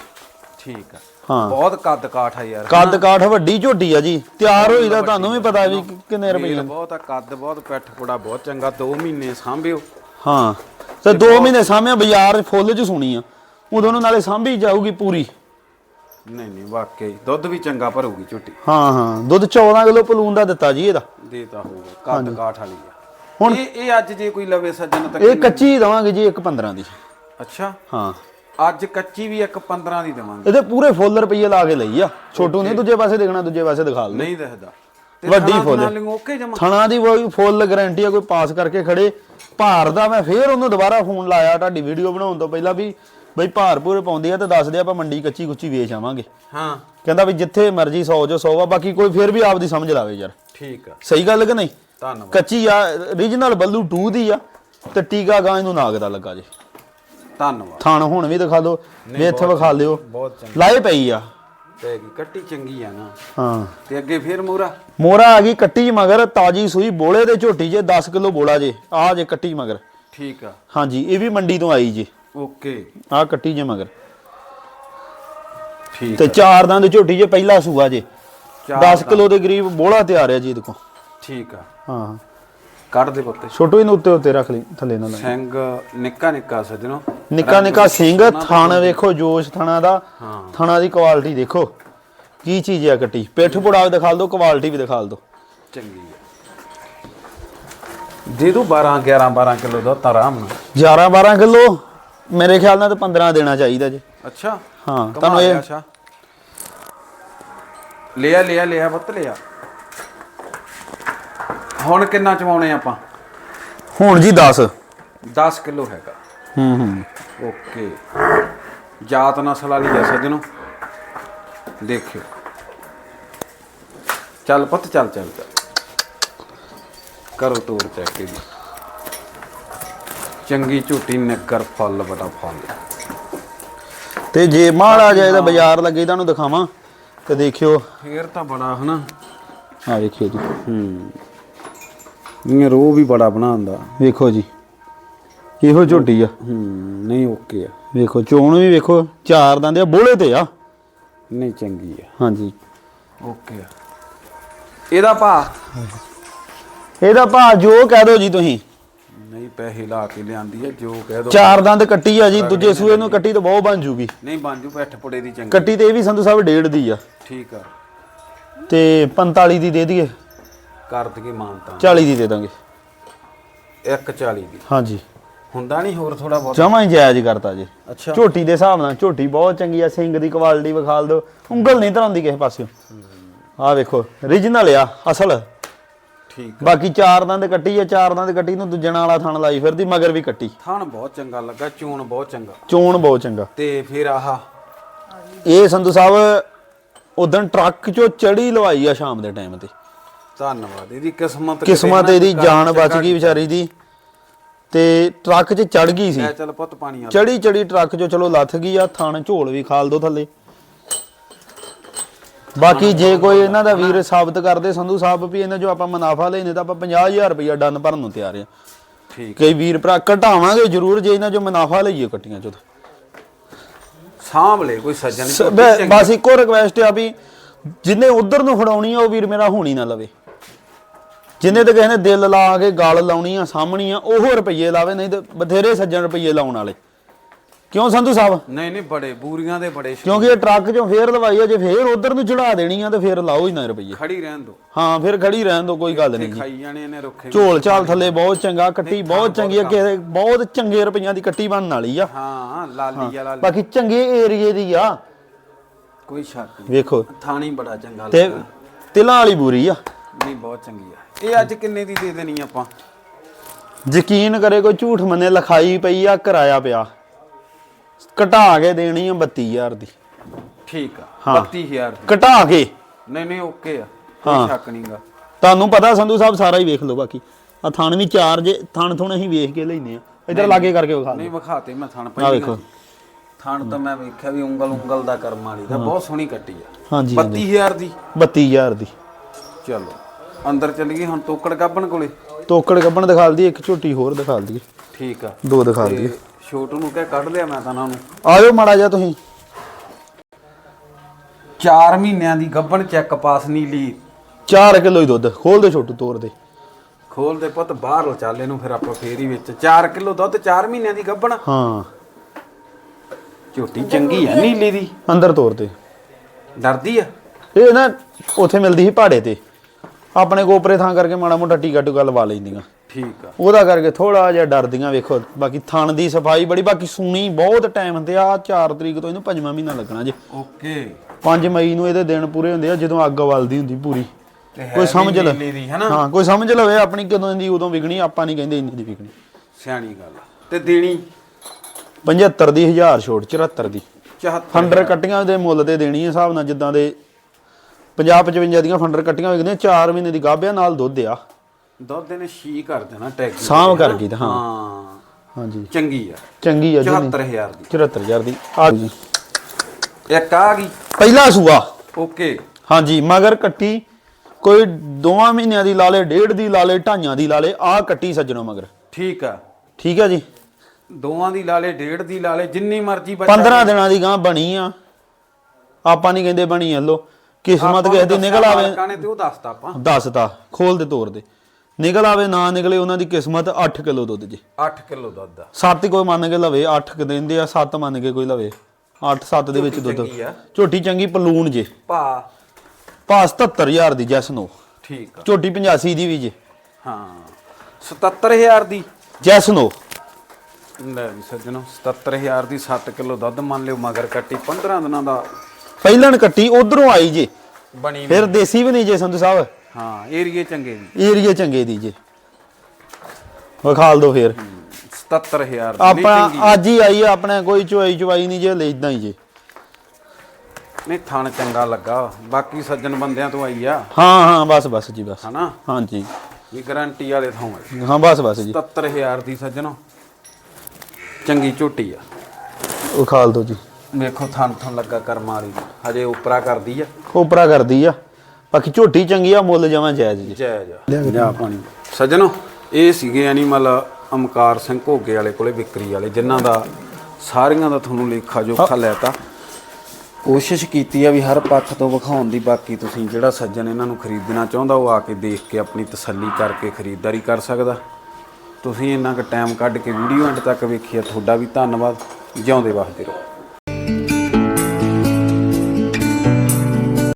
ਠੀਕ ਆ। ਹਾਂ। ਬਹੁਤ ਕੱਦ ਕਾਠ ਆ ਯਾਰ। ਕੱਦ ਕਾਠ ਵੱਡੀ ਝੋਟੀ ਆ ਜੀ। ਤਿਆਰ ਹੋਈ ਦਾ ਤੁਹਾਨੂੰ ਵੀ ਪਤਾ ਵੀ ਕਿੰਨੇ ਰੁਪਏ ਮੇਲ ਬਹੁਤ ਆ ਕੱਦ ਬਹੁਤ ਪਿੱਠ ਪੁੜਾ ਬਹੁਤ ਚੰਗਾ 2 ਮਹੀਨੇ ਸਾਂਭਿਓ। ਹਾਂ। ਤੇ 2 ਮਹੀਨੇ ਸਾਹਮਣੇ ਬਾਜ਼ਾਰ ਫੁੱਲ 'ਚ ਸੁਣੀ ਆ। ਉਦੋਂ ਨੂੰ ਨਾਲੇ ਸਾਂਭੀ ਜਾਊਗੀ ਪੂਰੀ। ਨਹੀਂ ਨਹੀਂ ਵਾਕਈ। ਦੁੱਧ ਵੀ ਚੰਗਾ ਭਰੂਗੀ ਝੋਟੀ ਹਾਂ ਹਾਂ। ਦੁੱਧ 14 ਕਿਲੋ ਪਲੂਨ ਦਾ ਦਿੱਤਾ ਜੀ ਇਹਦਾ। ਦੇਤਾ ਹੋਊਗਾ ਕੱਦ ਕਾਠ ਵਾਲੀ ਆ। ਹੁਣ- ਇਹ ਇਹ ਅੱਜ ਜੇ ਕੋਈ ਲਵੇ ਸੱਜਣ ਤੱਕ ਇਹ ਕੱਚੀ ਦਵਾਂਗੇ ਜੀ 1.15 ਦੀ। ਅੱਛਾ। ਹਾਂ। ਅੱਜ ਕੱਚੀ ਵੀ ਇੱਕ 15 ਦੀ ਦੇਵਾਂਗੇ। ਇਹਦੇ ਪੂਰੇ ਫੁੱਲ ਰੁਪਏ ਲਾ ਕੇ ਲਈ ਆ। ਛੋਟੂ ਨਹੀਂ ਦੂਜੇ ਪਾਸੇ ਦੇਖਣਾ ਦੂਜੇ ਪਾਸੇ ਦਿਖਾ ਲਓ। ਨਹੀਂ ਦੱਸਦਾ ਤੇ ਵੱਡੀ ਫੁੱਲ। ਥਣਾ ਦੀ ਕੋਈ ਫੁੱਲ ਗਾਰੰਟੀ ਆ ਕੋਈ ਪਾਸ ਕਰਕੇ ਖੜੇ। ਭਾਰ ਦਾ ਮੈਂ ਫੇਰ ਉਹਨੂੰ ਦੁਬਾਰਾ ਫੋਨ ਲਾਇਆ ਤੁਹਾਡੀ ਵੀਡੀਓ ਬਣਾਉਣ ਤੋਂ ਪਹਿਲਾਂ ਵੀ। ਬਈ ਭਾਰ ਪੂਰੇ ਪਾਉਂਦੇ ਆ ਤਾਂ ਦੱਸ ਦੇ ਆਪਾਂ ਮੰਡੀ ਕੱਚੀ ਕੁੱਚੀ ਵੇਚ ਆਵਾਂਗੇ। ਹਾਂ। ਕਹਿੰਦਾ ਵੀ ਜਿੱਥੇ ਮਰਜ਼ੀ 100 ਜੋ 100 ਆ ਬਾਕੀ ਕੋਈ ਫੇਰ ਵੀ ਆਪਦੀ ਸਮਝ ਲਾਵੇ ਯਾਰ। ਠੀਕ ਆ। ਸਹੀ ਗੱਲ ਕਿ ਨਹੀਂ? ਧੰਨਵਾਦ। ਕੱਚੀ ਆ origignal ਬੱਲੂ 2 ਦੀ ਆ ਤੇ ਟੀਕਾ ਗਾਂ ਇਹਨੂੰ ਨਾਗ ਦਾ ਲੱਗਾ ਜੀ। ਧੰਨਵਾਦ। ਥਾਣ ਹੁਣ ਵੀ ਦਿਖਾ ਦਿਓ ਵੀ ਇੱਥੇ ਵਿਖਾ ਲਿਓ। ਬਹੁਤ ਚੰਗੀ। ਲਾਏ ਪਈ ਆ। ਤੇ ਕੱਟੀ ਚੰਗੀ ਆ ਨਾ। ਹਾਂ। ਤੇ ਅੱਗੇ ਫੇਰ ਮੂਰਾ ਮੋਰਾ ਆ ਗਈ ਕੱਟੀ ਮਗਰ ਤਾਜੀ ਸੂਈ ਬੋਲੇ ਦੇ ਝੋਟੀ ਜੇ 10 ਕਿਲੋ ਬੋਲਾ ਜੇ ਆ ਜੇ ਕੱਟੀ ਮਗਰ। ਠੀਕ ਆ। ਹਾਂਜੀ ਇਹ ਵੀ ਮੰਡੀ ਤੋਂ ਆਈ ਜੇ। ਓਕੇ। ਆ ਕੱਟੀ ਜੇ ਮਗਰ। ਠੀਕ ਤੇ ਚਾਰ ਦੰਦ ਝੋਟੀ ਜੇ ਪਹਿਲਾ ਸੂਆ ਜੇ। ਚਾਰ 10 ਕਿਲੋ ਦੇ ਕਰੀਬ ਬੋਲਾ ਤਿਆਰ ਹੈ ਜੀ ਇਹਦੇ ਕੋ ਠੀਕ ਆ। ਹਾਂ। ਕੱਢ ਦੇ ਪੱਤੇ। ਛੋਟੂ ਇਹਨੂੰ ਉੱਤੇ ਉੱਤੇ ਰੱਖ ਲਈ ਥੱਲੇ ਨਾ ਲਾਈ। ਸਿੰਘ ਨਿੱਕਾ ਨਿੱਕਾ ਸੱਜਣੋ। ਨਿੱਕਾ ਨਿੱਕਾ ਸਿੰਘ ਥਣ ਵੇਖੋ ਜੋਸ਼ ਥਣਾ ਦਾ। ਹਾਂ। ਥਣਾ ਦੀ ਕੁਆਲਿਟੀ ਦੇਖੋ। ਕੀ ਚੀਜ਼ ਆ ਕੱਟੀ? ਪਿੱਠ ਪੁੜਾ ਵੀ ਦਿਖਾ ਦਿਓ ਕੁਆਲਿਟੀ ਵੀ ਦਿਖਾ ਦਿਓ। ਚੰਗੀ ਆ। ਦੇ ਦੋ 12 11 12 ਕਿਲੋ ਦਾ ਤਾਂ ਆਰਾਮ ਨਾਲ। 11 12 ਕਿਲੋ। ਮੇਰੇ ਖਿਆਲ ਨਾਲ ਤਾਂ 15 ਦੇਣਾ ਚਾਹੀਦਾ ਜੀ। ਅੱਛਾ। ਹਾਂ ਕਮਾਲ ਤੁਹਾਨੂੰ ਆ ਇਹ ਅੱਛਾ। ਲਿਆ ਲਿਆ ਲਿਆ ਪੁੱਤ ਲਿਆ। ਹੁਣ ਕਿੰਨਾ ਚਵਾਉਣੇ ਆਪਾਂ? ਹੁਣ ਜੀ 10 10 ਕਿਲੋ ਹੈਗਾ। ਹੂੰ ਹੂੰ। ਓਕੇ। ਜਾਤ ਨਸਲ ਵਾਲੀ ਆ ਸੱਜਣੋ। ਦੇਖਿਓ। ਚੱਲ ਪੁੱਤ ਚੱਲ ਚੱਲ ਚੱਲ। ਕਰੋ ਤੋਰ ਚੈੱਕ ਇਹਦੀ। ਚੰਗੀ ਝੂਟੀ ਨਿੱਕਰ ਫੁੱਲ ਬਟਾ ਫੁੱਲ। ਤੇ ਜੇ ਮਾੜਾ ਜਾਏ ਤਾਂ ਬਾਜ਼ਾਰ ਲੱਗੇ ਤੁਹਾਨੂੰ ਦਿਖਾਵਾਂ। ਤੇ ਦੇਖਿਓ। ਫੇਰ ਤਾਂ ਬੜਾ ਹਨਾ? ਆ ਵੇਖਿਓ ਜੀ। ਹੂੰ। ਇਹ ਰੋ ਵੀ ਬੜਾ ਬਣਾਉਂਦਾ। ਵੇਖੋ ਜੀ। ਇਹੋ ਝੋਟੀ ਆ। ਹੂੰ ਨਹੀਂ ਓਕੇ ਆ। ਵੇਖੋ ਚੋਣ ਵੀ ਵੇਖੋ ਚਾਰ ਦੰਦ ਆ ਬੋਲੇ ਤੇ ਆ। ਨਹੀਂ ਚੰਗੀ ਆ। ਹਾਂਜੀ। ਓਕੇ ਆ। ਇਹਦਾ ਭਾ ਇਹਦਾ ਭਾਅ ਜੋ ਕਹਿ ਦਿਓ ਜੀ ਤੁਸੀਂ। ਨਹੀਂ ਪੈਸੇ ਲਾ ਕੇ ਲਿਆਂਦੀ ਆ ਜੋ ਕਹਿ ਦੋ। ਚਾਰ ਦੰਦ ਕੱਟੀ ਆ ਜੀ ਦੂਜੇ ਸੂਏ ਨੂੰ ਕੱਟੀ ਤਾਂ ਬਹੁਤ ਬਣ ਜੂਗੀ। ਨਹੀਂ ਬਾਂਜੂ ਪੈਠ ਪੁੜੇ ਦੀ ਚੰਗੀ। ਕੱਟੀ ਤੇ ਇਹ ਵੀ ਸੰਧੂ ਸਾਹਿਬ ਡੇਢ ਦੀ ਆ। ਠੀਕ ਆ। ਤੇ 45 ਦੀ ਦੇ ਦਈਏ। ਕਰ ਦਈਏ ਮਾਨਤਾ 40 ਦੀ ਦੇ ਦਾਂਗੇ। 140 ਦੀ। ਹਾਂਜੀ। ਹੁੰਦਾ ਨਹੀਂ ਹੋਰ ਥੋੜਾ ਬਹੁਤ? ਜਮਾਂ ਹੀ ਜਾਇਜ਼ ਕਰਤਾ ਜੀ। ਅੱਛਾ। ਝੋਟੀ ਦੇ ਹਿਸਾਬ ਨਾਲ ਝੋਟੀ ਬਹੁਤ ਚੰਗੀ ਆ ਸਿੰਘ ਦੀ ਕੁਆਲਿਟੀ ਵਿਖਾਲ ਦਿਓ। ਉਂਗਲ ਨਹੀਂ ਧਰਾਉਂਦੀ ਕਿਸੇ ਪਾਸਿਓਂ। ਆਹ ਵੇਖੋ origignal ਆ ਅਸਲ। ਠੀਕ ਬਾਕੀ ਚਾਰ ਦੰਦ ਕੱਟੀ ਆ ਚਾਰ ਦੰਦ ਕੱਟੀ ਨੂੰ ਦੂਜਣ ਵਾਲਾ ਥਣ ਲਾਈ ਫਿਰਦੀ ਮਗਰ ਵੀ ਕੱਟੀ। ਥਣ ਬਹੁਤ ਚੰਗਾ ਲੱਗਾ ਚੂਣ ਬਹੁਤ ਚੰਗਾ। ਚੋਣ ਬਹੁਤ ਚੰਗਾ। ਤੇ ਫਿਰ ਆਹ ਇਹ ਸੰਧੂ ਸਾਹਿਬ ਉਦੋਂ ਟਰੱਕ ਚੋਂ ਚੜੀ ਲਵਾਈ ਆ ਸ਼ਾਮ ਦੇ ਟਾਈਮ ਤੇ। ਧੰਨਵਾਦ ਇਹਦੀ ਕਿਸਮਤ ਕਿਸਮਤ ਇਹਦੀ ਜਾਨ ਬਚ ਗਈ ਵਿਚਾਰੀ ਦੀ। ਤੇ ਟਰੱਕ 'ਚ ਚੜ ਗਈ ਸੀ। ਲੈ ਚੱਲ ਪੁੱਤ ਪਾਣੀ ਆ ਚੜੀ ਚੜੀ ਟਰੱਕ 'ਚੋਂ ਚਲੋ ਲੱਥ ਗਈ ਆ ਥਣ ਝੋਲ ਵੀ ਖਾਲ ਦੋ ਥੱਲੇ। ਬਾਕੀ ਜੇ ਕੋਈ ਇਹਨਾਂ ਦਾ ਵੀਰ ਸਾਬਤ ਕਰਦੇ ਸੰਧੂ ਸਾਹਿਬ ਵੀ ਇਹਨਾਂ ਜੋ ਆਪਾਂ ਮੁਨਾਫਾ ਲੈਨੇ ਤਾਂ ਆਪਾਂ 50000 ਰੁਪਇਆ ਡਨ ਭਰਨ ਨੂੰ ਤਿਆਰ ਆ। ਠੀਕ। ਕਈ ਵੀਰ ਭਰਾ ਘਟਾਵਾਂਗੇ ਜ਼ਰੂਰ ਜੇ ਇਹਨਾਂ ਜੋ ਮੁਨਾਫਾ ਲਈਏ ਕੱਟੀਆਂ ਚੋਂ। ਸਾਂਭ ਲੈ ਕੋਈ ਸੱਜਣ ਬੈ- ਬਸ ਇੱਕੋ ਰਿਕਵੈਸਟ ਆ ਵੀ ਜਿੰਨੇ ਉਧਰ ਨੂੰ ਫੜਾਉਣੀ ਆ ਉਹ ਵੀਰ ਮੇਰਾ ਹੋਣੀ ਨਾ ਲਵੇ। ਜਿੰਨੇ ਤੇ ਕਿਸੇ ਨੇ ਦਿਲ ਲਾ ਕੇ ਗਲ ਲਾਉਣੀ ਆ ਸਾਹਮਣੀ ਆ ਉਹ ਰੁਪਈਏ ਲਾਵੇ ਨਹੀਂ ਤੇ ਬਥੇਰੇ ਸੱਜਣ ਰੁਪਈਏ ਲਾਉਣ ਵਾਲੇ। ਕਿਉਂ ਸੰਧੂ ਸਾਹਿਬ? ਨਹੀਂ ਨਹੀਂ ਬੜੇ ਬੂਰੀਆਂ ਦੇ ਬੜੇ ਸ਼ੌਕ। ਕਿਉਂਕਿ ਇਹ ਟਰੱਕ ਚੋਂ ਫੇਰ ਲਵਾਈ ਆ ਜੇ ਫੇਰ ਉਧਰ ਨੂੰ ਚੜਾ ਦੇਣੀ ਆ ਤੇ ਫੇਰ ਲਾਓ ਹੀ ਨਾ ਰੁਪਈਏ। ਖੜੀ ਰਹਿਣ ਦੋ। ਹਾਂ ਫਿਰ ਖੜੀ ਰਹਿਣ ਦੋ ਕੋਈ ਗੱਲ ਨਹੀਂ ਜੀ। ਖਾਈ ਜਾਣੇ ਨੇ ਰੁੱਖੇ ਝੋਲ ਚਾਲ ਥੱਲੇ ਬਹੁਤ ਚੰਗਾ ਕੱਟੀ ਬਹੁਤ ਚੰਗੀ ਆ ਕਿਸੇ ਬਹੁਤ ਚੰਗੇ ਰੁਪਈਆਂ ਦੀ ਕੱਟੀ ਬਣਨ ਵਾਲੀ ਆ। ਹਾਂ ਲਾਲੀ ਵਾਲਾ ਬਾਕੀ ਚੰਗੇ ਏਰੀਏ ਦੀ ਆ। ਕੋਈ ਸ਼ੱਕ ਨਹੀਂ। ਵੇਖੋ। ਥਾਣੀ ਬੜਾ ਚੰਗਾ ਤੇ ਤਿਲਾਂ ਵਾਲੀ ਬੂਰੀ ਆ। ਨਹੀਂ ਬਹੁਤ ਚੰਗੀ ਆ। ਇਹ ਅੱਜ ਕਿੰਨੇ ਦੀ ਦੇ ਦੇਣੀ ਆਪਾਂ? ਯਕੀਨ ਕਰੇ ਕੋਈ ਝੂਠ ਮੰਨੇ ਲਿਖਾਈ ਪਈ ਆ ਕਿਰਾਇਆ ਪਿਆ। ਘਟਾ ਕੇ ਦੇਣੀ ਆ 32000 ਦੀ। ਠੀਕ ਆ ਹਾਂ। 32000 ਦੀ। ਘਟਾ ਕੇ। ਨਹੀਂ ਨਹੀਂ ਓਕੇ ਆ। ਹਾਂ। ਕੋਈ ਸ਼ੱਕ ਨਹੀਂਗਾ ਤੁਹਾਨੂੰ ਪਤਾ ਸੰਧੂ ਸਾਹਿਬ ਸਾਰਾ ਹੀ ਵੇਖ ਲਓ ਬਾਕੀ। ਆ ਥਣ ਵੀ ਚਾਰ ਜੇ ਥਣ ਥੁਣ ਅਸੀਂ ਵੇਖ ਕੇ ਲੈਨੇ ਆ। ਇਧਰ ਲਾਗੇ ਕਰਕੇ ਵਿਖਾ ਨਹੀਂ ਵਿਖਾਤੇ ਮੈਂ ਥਣ ਆ ਪਹਿਲਾਂ ਵੇਖੋ। ਥਣ ਤਾਂ ਮੈਂ ਵੇਖਿਆ ਵੀ ਉਂਗਲ ਉਂਗਲ ਦਾ ਕਰਮ ਵਾਲੀ ਦਾ ਬਹੁਤ ਸੋਹਣੀ ਕੱਟੀ ਆ। ਹਾਂਜੀ ਹਾਂਜੀ। 32000 ਦੀ। 32000 ਦੀ। ਚਲੋ ਅੰਦਰ ਚੱਲ ਗਈ ਹੁਣ ਤੋਕੜ ਗੱਬਣ ਕੋਲੇ। ਤੋਕੜ ਗੱਬਣ ਦਿਖਾ ਦਈਏ ਇੱਕ ਝੋਟੀ ਹੋਰ ਦਿਖਾ ਦਈਏ। ਠੀਕ ਆ। ਦੋ ਦਿਖਾ ਦਈਏ। ਤੇ ਛੋਟੂ ਨੂੰ ਕਹਿ ਕੱਢ ਲਿਆ ਮੈਂ ਤਾਂ ਉਹਨਾਂ। ਨੂੰ ਆਇਓ ਮਾੜਾ ਜਿਹਾ ਤੁਸੀਂ। 4 ਮਹੀਨਿਆਂ ਦੀ ਗੱਬਣ ਚੈੱਕ ਪਾਸ ਨੀਲੀ 4 ਕਿਲੋ ਹੀ ਦੁੱਧ ਖੋਲ ਦੇ ਛੋਟੂ ਤੋਰ ਦੇ। ਖੋਲ ਦੇ ਪੁੱਤ ਬਾਹਰ ਲਚਾਲੇ ਨੂੰ ਫਿਰ ਆਪਾਂ ਫੇਰ ਹੀ ਵਿੱਚ। 4 ਕਿਲੋ ਦੁੱਧ 4 ਮਹੀਨਿਆਂ ਦੀ ਗੱਬਣ ਹਾਂ। ਝੋਟੀ ਚੰਗੀ ਆ ਨੀਲੀ ਦੀ। ਅੰਦਰ ਤੋਰ ਦੇ। ਡਰਦੀ ਆ? ਇਹ ਨਾ ਉੱਥੇ ਮਿਲਦੀ ਸੀ ਪਹਾੜੇ ਤੇ। ਆਪਣੇ ਕੋਪਰੇ ਥਾਂ ਕਰਕੇ ਮਾੜਾ ਮੋਟਾ ਟੀਕਾ ਟੁਕਾ ਲਵਾ ਲੈਂਦੀਆਂ। ਠੀਕ ਆ। ਉਹਦਾ ਕਰਕੇ ਥੋੜਾ ਜਿਹਾ ਡਰਦੀਆਂ ਵੇਖੋ ਬਾਕੀ ਥਣ ਦੀ ਸਫ਼ਾਈ ਬੜੀ ਬਾਕੀ ਸੂਣੀ ਬਹੁਤ ਟਾਈਮ ਤੇ ਆ 4 ਤਰੀਕ ਤੋਂ ਇਹਨੂੰ ਪੰਜਵਾਂ ਮਹੀਨਾ ਲੱਗਣਾ ਜੇ। ਓਕੇ। 5 ਮਈ ਨੂੰ ਇਹਦੇ ਦਿਨ ਪੂਰੇ ਹੁੰਦੇ ਆ ਜਦੋਂ ਅੱਗ ਵਲਦੀ ਹੁੰਦੀ ਪੂਰੀ। ਕੋਈ ਸਮਝ ਵੀ ਲੈ। ਨੀਲੀ ਦੀ ਹਨਾ? ਹਾਂ ਕੋਈ ਸਮਝ ਲਵੇ ਆਪਣੀ ਕਦੋਂ ਦੀ ਉਦੋਂ ਵਿਕਣੀ ਆਪਾਂ ਨਹੀਂ ਕਹਿੰਦੇ ਇੰਨੀ ਦੀ ਵਿਕਣੀ। ਸਿਆਣੀ ਗੱਲ। ਤੇ ਦੇਣੀ? 75 ਦੀ 1000 ਛੋਟ 74 ਦੀ। 74 ਫੰਡਰ ਕੱਟੀਆਂ ਦੇ ਮੁੱਲ ਤੇ ਦੇਣੀ ਹੈ ਹਿਸਾਬ ਨਾਲ ਜਿੱਦਾਂ ਦੇ 50 55 ਦੀਆਂ ਫੰਡਰ ਕੱਟੀਆਂ ਵਿਕਦੀਆਂ 4 ਮਹੀਨੇ ਦੀ ਗਾਭਿਆ ਨਾਲ ਦੁੱਧ ਆ। ਦੁੱਧ ਨੇ ਛੀ ਕਰ ਦੇਣਾ ਟੈਗ ਸਾਂਭ ਕਰ ਗਈ ਤਾਂ ਹਾਂ। ਹਾਂ। ਹਾਂਜੀ। ਚੰਗੀ ਆ। ਚੰਗੀ ਆ ਜੀ 74000 ਦੀ। 74000 ਦੀ। ਆ ਜੀ। ਇੱਕ ਆ ਗਈ। ਪਹਿਲਾ ਸੂਆ। ਓਕੇ। ਹਾਂਜੀ ਮਗਰ ਕੱਟੀ। ਕੋਈ ਦੋਵਾਂ ਮਹੀਨਿਆਂ ਦੀ ਲਾਲੇ ਡੇਢ ਦੀ ਲਾਲੇ ਢਾਈਆਂ ਦੀ ਲਾਲੇ ਆ ਕੱਟੀ ਸੱਜਣੋ ਮਗਰ। ਠੀਕ ਆ। ਠੀਕ ਹੈ ਜੀ। ਦੋਵਾਂ ਦੀ ਲਾਲੇ ਡੇਢ ਦੀ ਲਾਲੇ ਜਿੰਨੀ ਮਰਜ਼ੀ ਬੱਚਾ 15 ਦਿਨਾਂ ਦੀ ਗਾਂ ਬਣੀ ਆ। ਆਪਾਂ ਨਹੀਂ ਕਹਿੰਦੇ ਬਣੀ ਹਲੋ। ਕਿਸਮਤ ਕਿਸੇ ਦੀ ਨਿਕਲ ਆਵੇ। ਮਾਲਕਾਂ ਨੇ ਤੇ ਉਹ ਦੱਸਤਾ ਆਪਾਂ। ਦੱਸਤਾ ਖੋਲ ਦੇ ਤੋਰ ਦੇ ਨਿਕਲ ਆਵੇ ਨਾ ਨਿਕਲੇ ਉਹਨਾਂ ਦੀ ਕਿਸਮਤ 8 ਕਿਲੋ ਦੁੱਧ ਜੀ। 8 ਕਿਲੋ ਦੁੱਧ ਦਾ ਸੱਤ ਹੀ ਕੋਈ ਮੰਨ ਕੇ ਲਵੇ 8 ਕਿ ਦਿੰਦੇ ਆ 7 ਮੰਨ ਕੇ ਕੋਈ ਲਵੇ। 8 7 ਦੇ ਵਿੱਚ ਦੁੱਧ। ਚੰਗੀ ਆ। ਝੋਟੀ ਚੰਗੀ ਪਲੂਣ ਜੇ। ਭਾ। ਪਾ 77000 ਦੀ ਜੈਸ ਨੋ। ਠੀਕ ਆ। ਝੋਟੀ 85 ਦੀ ਵੀ ਜੇ। ਹਾਂ। 77000 ਦੀ। ਜੈਸ ਨੋ। ਲੈ ਵੀ ਸੱਜਣੋ 77000 ਦੀ 7 ਕਿਲੋ ਦੁੱਧ ਮੰਨ ਲਿਓ ਮਗਰ ਕੱਟੀ 15 ਦਿਨਾਂ ਦਾ। ਪਹਿਲਣ ਕੱਟੀ ਉਧਰੋਂ ਆਈ ਜੇ। ਬਣੀ ਫਿਰ ਦੇਸੀ ਵੀ ਨਹੀਂ ਜੇ ਸੰਧੂ ਸਾਹਿਬ। ਹਾਂ ਏਰੀਏ ਚੰਗੇ ਦੀ। ਏਰੀਏ ਚੰਗੇ ਦੀ ਜੇ। ਵਿਖਾਲ ਦੋ ਫਿਰ। 77000 ਦੀ ਨਹੀਂ ਆਪਾਂ ਚੰਗੀ ਅੱਜ ਹੀ ਆਈ ਆ ਆਪਣੇ ਕੋਈ ਚੁਆਈ ਚੁਆਈ ਨਹੀਂ ਜੇ ਲੈ ਇਦਾਂ ਹੀ ਜੇ। ਨਹੀਂ ਥਣ ਚੰਗਾ ਲੱਗਾ। ਬਾਕੀ ਸੱਜਣ ਬੰਦਿਆਂ ਤੋਂ ਆਈ ਆ। ਹਾਂ ਹਾਂ ਬਸ ਬਸ ਜੀ ਬਸ। ਹਨਾ? ਹਾਂਜੀ। ਵੀ ਗਾਰੰਟੀ ਵਾਲੇ ਥਾਂ ਆ। ਹਾਂ ਬਸ ਬਸ ਜੀ। 77000 ਦੀ ਸੱਜਣੋ। ਚੰਗੀ ਝੋਟੀ ਆ। ਵਿਖਾਲ ਦੋ ਜੀ। ਵੇਖੋ ਥਣ ਥਣ ਲੱਗਾ ਕਰਮ ਵਾਲੀ। ਹਜੇ ਉਪਰਾ ਕਰਦੀ ਆ। ਉਪਰਾ ਕਰਦੀ ਆ। ਬਾਕੀ ਝੋਟੀ ਚੰਗੀ ਆ ਮੁੱਲ ਜਮਾ ਜਾਇਜ਼ ਜੀ। ਜੈ ਜਾ ਜਾ ਪਾਣੀ। ਸੱਜਣੋ ਇਹ ਸੀਗੇ ਐਨੀਮਲ ਅਮਕਾਰ ਸਿੰਘ ਘੋਗੇ ਵਾਲੇ ਕੋਲੇ ਵਿਕਰੀ ਵਾਲੇ ਜਿਨ੍ਹਾਂ ਦਾ ਸਾਰੀਆਂ ਦਾ ਤੁਹਾਨੂੰ ਲੇਖਾ ਜੋਖਾ ਲੈਤਾ ਕੋਸ਼ਿਸ਼ ਕੀਤੀ ਆ ਵੀ ਹਰ ਪੱਖ ਤੋਂ ਵਿਖਾਉਣ ਦੀ ਬਾਕੀ ਤੁਸੀਂ ਜਿਹੜਾ ਸੱਜਣ ਇਹਨਾਂ ਨੂੰ ਖਰੀਦਣਾ ਚਾਹੁੰਦਾ ਉਹ ਆ ਕੇ ਦੇਖ ਕੇ ਆਪਣੀ ਤਸੱਲੀ ਕਰਕੇ ਖਰੀਦਦਾਰੀ ਕਰ ਸਕਦਾ। ਤੁਸੀਂ ਇੰਨਾ ਕੁ ਟਾਈਮ ਕੱਢ ਕੇ ਵੀਡੀਓ ਐਂਡ ਤੱਕ ਵੇਖੀ ਆ ਤੁਹਾਡਾ ਵੀ ਧੰਨਵਾਦ। ਜਿਉਂਦੇ ਵਸਦੇ ਰਹੋ।